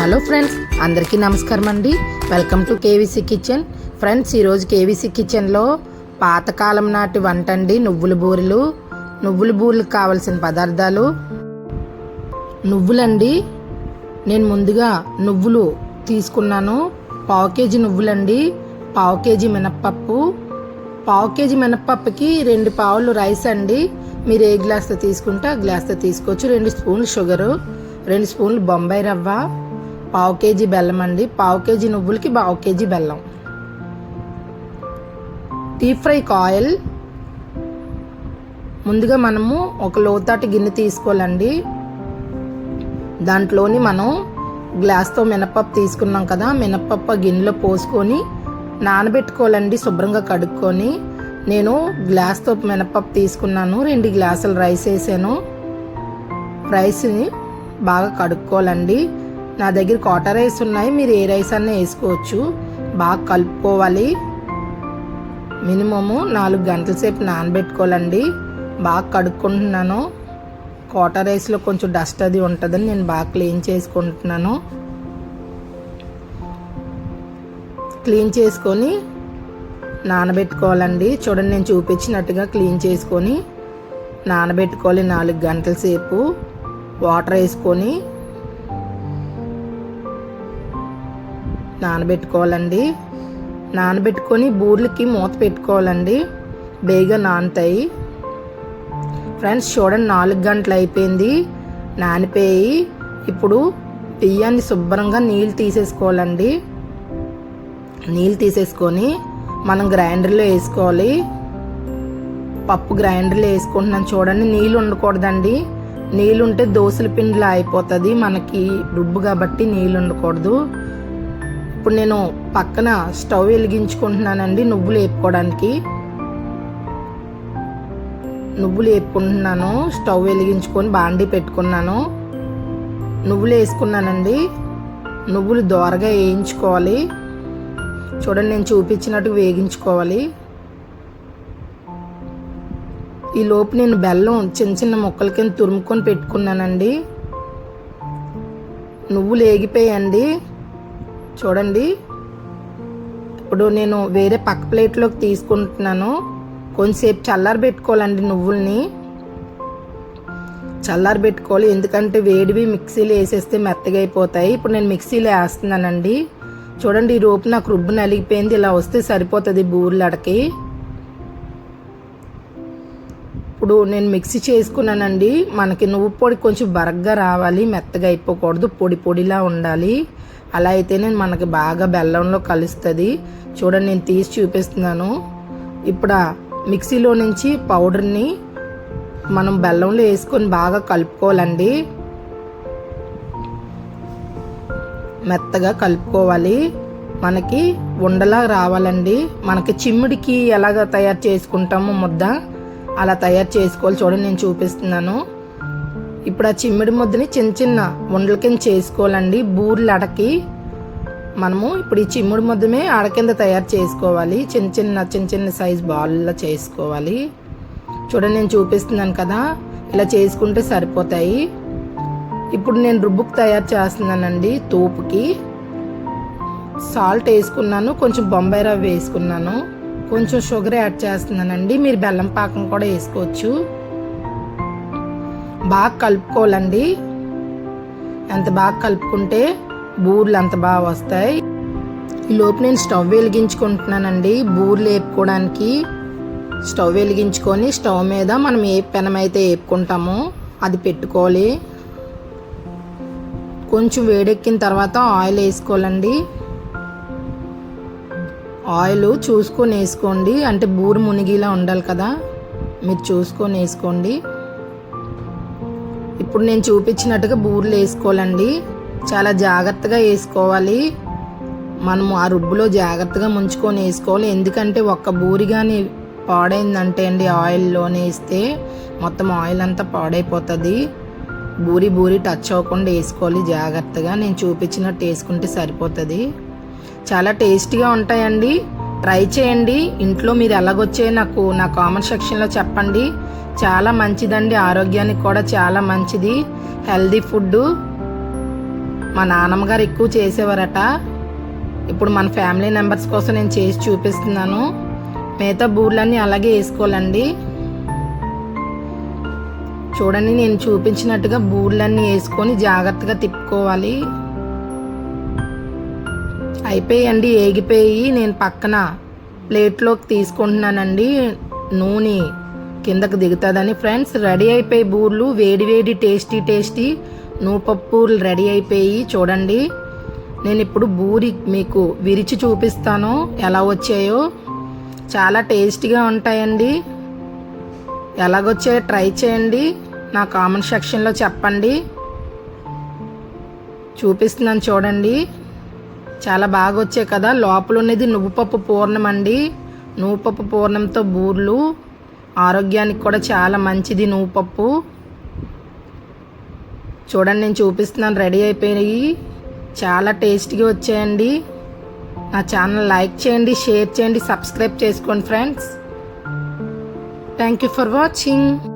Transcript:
Hello friends అందరికీ నమస్కారం అండి. Welcome to KVC kitchen. Friends ఈరోజు కేవీసీ కిచెన్లో పాతకాలం నాటి వంట అండి. నువ్వుల బూరెలు నువ్వుల బూరెలకు కావలసిన పదార్థాలు. నువ్వులండి నేను ముందుగా నువ్వులు తీసుకున్నాను. పావు కేజీ నువ్వులండి పావు కేజీ మినప్పప్పు. పావు కేజీ మినప్పప్పుకి రెండు పావులు రైస్ అండి. మీరు ఏ గ్లాస్తో తీసుకుంటే ఆ గ్లాస్తో తీసుకోవచ్చు. రెండు స్పూన్లు షుగరు రెండు స్పూన్లు బొంబాయి రవ్వ పావు కేజీ బెల్లం అండి. పావు కేజీ నువ్వులకి పావు కేజీ బెల్లం. డీప్ ఫ్రై ఆయిల్ ముందుగా మనము ఒక లోతాటి గిన్నె తీసుకోవాలండి. దాంట్లోని మనం గ్లాస్తో మినపప్పు తీసుకున్నాం కదా మినపప్పు గిన్నెలో పోసుకొని నానబెట్టుకోవాలండి శుభ్రంగా కడుక్కొని. నేను గ్లాస్తో మినపప్పు తీసుకున్నాను రెండు గ్లాసులు రైస్ వేసాను. రైస్ని బాగా కడుక్కోవాలండి. నా దగ్గర కాటా రైస్ ఉన్నాయి మీరు ఏ రైస్ అన్నా వేసుకోవచ్చు. బాగా కలుపుకోవాలి. మినిమము నాలుగు గంటల సేపు నానబెట్టుకోవాలండి. బాగా కడుక్కుంటున్నాను. కోటా రైస్లో కొంచెం డస్ట్ అది ఉంటుందని నేను బాగా క్లీన్ చేసుకుంటున్నాను. క్లీన్ చేసుకొని నానబెట్టుకోవాలండి. చూడండి నేను చూపించినట్టుగా క్లీన్ చేసుకొని నానబెట్టుకోవాలి నాలుగు గంటల సేపు. వాటర్ వేసుకొని నానబెట్టుకోవాలండి. నానబెట్టుకొని బూర్లకి మూత పెట్టుకోవాలండి. బేగా నానుతాయి. ఫ్రెండ్స్ చూడండి నాలుగు గంటలు అయిపోయింది. నానిపోయి ఇప్పుడు బియ్యాన్ని శుభ్రంగా నీళ్ళు తీసేసుకోవాలండి. నీళ్ళు తీసేసుకొని మనం గ్రైండర్లో వేసుకోవాలి. పప్పు గ్రైండర్లో వేసుకుంటున్నాను చూడండి నీళ్ళు ఉండకూడదండి. నీళ్ళు ఉంటే దోశల పిండిలా అయిపోతుంది. మనకి రుబ్బు కాబట్టి నీళ్ళు ఉండకూడదు. ఇప్పుడు నేను పక్కన స్టవ్ వెలిగించుకుంటున్నానండి నువ్వులు వేపుకోవడానికి. నువ్వులు వేపుకుంటున్నాను స్టవ్ వెలిగించుకొని బాండి పెట్టుకున్నాను. నువ్వులు వేసుకున్నానండి. నువ్వులు దోరగా వేయించుకోవాలి. చూడండి నేను చూపించినట్టు వేగించుకోవాలి. ఈ లోపు నేను బెల్లం చిన్న చిన్న ముక్కల కింద తురుముకొని పెట్టుకున్నానండి. నువ్వులు వేగిపోయండి చూడండి. ఇప్పుడు నేను వేరే పక్క ప్లేట్లోకి తీసుకుంటున్నాను. కొంచెంసేపు చల్లారి పెట్టుకోవాలండి నువ్వుల్ని. చల్లారి పెట్టుకోవాలి ఎందుకంటే వేడివి మిక్సీలో వేసేస్తే మెత్తగా అయిపోతాయి. ఇప్పుడు నేను మిక్సీలో వేస్తున్నానండి. చూడండి ఈ రోపు నాకు రుబ్బు నలిగిపోయింది. ఇలా వస్తే సరిపోతుంది బూర్లడకి ఇప్పుడు నేను మిక్సీ చేసుకున్నానండి. మనకి నువ్వు పొడి కొంచెం బరగ్గా రావాలి మెత్తగా అయిపోకూడదు పొడి పొడిలా ఉండాలి. అలా అయితేనే మనకి బాగా బెల్లంలో కలుస్తుంది. చూడండి నేను తీసి చూపిస్తున్నాను. ఇప్పుడు మిక్సీలో నుంచి పౌడర్ని మనం బెల్లంలో వేసుకొని బాగా కలుపుకోవాలండి. మెత్తగా కలుపుకోవాలి. మనకి ఉండలా రావాలండి. మనకి చిమ్మిడికి ఎలాగ తయారు చేసుకుంటామో ముద్ద అలా తయారు చేసుకోవాలి. చూడండి నేను చూపిస్తున్నాను. ఇప్పుడు ఆ చిమ్మిడి ముద్దని చిన్న చిన్న ఉండల కింద చేసుకోవాలండి. బూర్లు అడకి మనము ఇప్పుడు ఈ చిమ్మిడి ముద్దమే అడ కింద తయారు చేసుకోవాలి. చిన్న చిన్న చిన్న చిన్న సైజ్ బాల్లో చేసుకోవాలి. చూడండి నేను చూపిస్తున్నాను కదా. ఇలా చేసుకుంటే సరిపోతాయి. ఇప్పుడు నేను రుబ్బుకు తయారు చేస్తున్నానండి తూపుకి. సాల్ట్ వేసుకున్నాను కొంచెం బొంబాయి రవ్వ వేసుకున్నాను. కొంచెం షుగర్ యాడ్ చేస్తున్నానండి. మీరు బెల్లం పాకం కూడా వేసుకోవచ్చు. బాగా కలుపుకోవాలండి. ఎంత బాగా కలుపుకుంటే బూర్లు అంత బాగా వస్తాయి. ఈ లోపు నేను స్టవ్ వెలిగించుకుంటున్నానండి బూర్లు వేపుకోవడానికి. స్టవ్ వెలిగించుకొని స్టవ్ మీద మనం ఏ పెనం అయితే వేపుకుంటామో అది పెట్టుకోవాలి. కొంచెం వేడెక్కిన తర్వాత ఆయిల్ వేసుకోవాలండి. ఆయిల్ చూసుకొని వేసుకోండి. అంటే బూరు మునిగిలా ఉండాలి కదా. మీరు చూసుకొని వేసుకోండి. ఇప్పుడు నేను చూపించినట్టుగా బూరెలు వేసుకోవాలండి. చాలా జాగ్రత్తగా వేసుకోవాలి. మనము ఆ రుబ్బులో జాగ్రత్తగా ముంచుకొని వేసుకోవాలి. ఎందుకంటే ఒక్క బూరి కానీ పాడైందంటే అండి ఆయిల్లోనే వేస్తే మొత్తం ఆయిల్ అంతా పాడైపోతుంది. బూరి బూరి టచ్ అవ్వకుండా వేసుకోవాలి జాగ్రత్తగా. నేను చూపించినట్టు వేసుకుంటే సరిపోతుంది. చాలా టేస్టీగా ఉంటాయండి. ట్రై చేయండి. ఇంట్లో మీరు ఎలాగొచ్చే నాకు నా కామెంట్ సెక్షన్లో చెప్పండి. చాలా మంచిదండి. ఆరోగ్యానికి కూడా చాలా మంచిది. హెల్దీ ఫుడ్ మా నాన్నమ్మ గారు ఎక్కువ చేసేవారట. ఇప్పుడు మన ఫ్యామిలీ మెంబర్స్ కోసం నేను చేసి చూపిస్తున్నాను. మిగతా బూర్లన్నీ అలాగే వేసుకోవాలండి. చూడండి నేను చూపించినట్టుగా బూర్లన్నీ వేసుకొని జాగ్రత్తగా తిప్పుకోవాలి. అయిపోయండి ఏగిపోయి నేను పక్కన ప్లేట్లోకి తీసుకుంటున్నానండి నూనె కిందకు దిగుతుందని. ఫ్రెండ్స్ రెడీ అయిపోయి బూర్లు వేడి వేడి టేస్టీ టేస్టీ నూపప్పూర్లు రెడీ అయిపోయి చూడండి. నేను ఇప్పుడు బూరి మీకు విరిచి చూపిస్తాను ఎలా వచ్చాయో. చాలా టేస్టీగా ఉంటాయండి. ఎలాగొచ్చాయో ట్రై చేయండి. నా కామెంట్ సెక్షన్లో చెప్పండి. చూపిస్తున్నాను చూడండి. చాలా బాగా వచ్చాయి కదా. లోపల ఉన్నది నువ్వుపప్పు పూర్ణం అండి నువ్వుపప్పు పూర్ణంతో బూర్లు. ఆరోగ్యానికి కూడా చాలా మంచిది నువ్వుపప్పు. చూడండి నేను చూపిస్తున్నాను. రెడీ అయిపోయినాయి. చాలా టేస్టీగా వచ్చాయండి. నా ఛానల్ లైక్ చేయండి షేర్ చేయండి సబ్స్క్రైబ్ చేసుకోండి friends. Thank you for watching.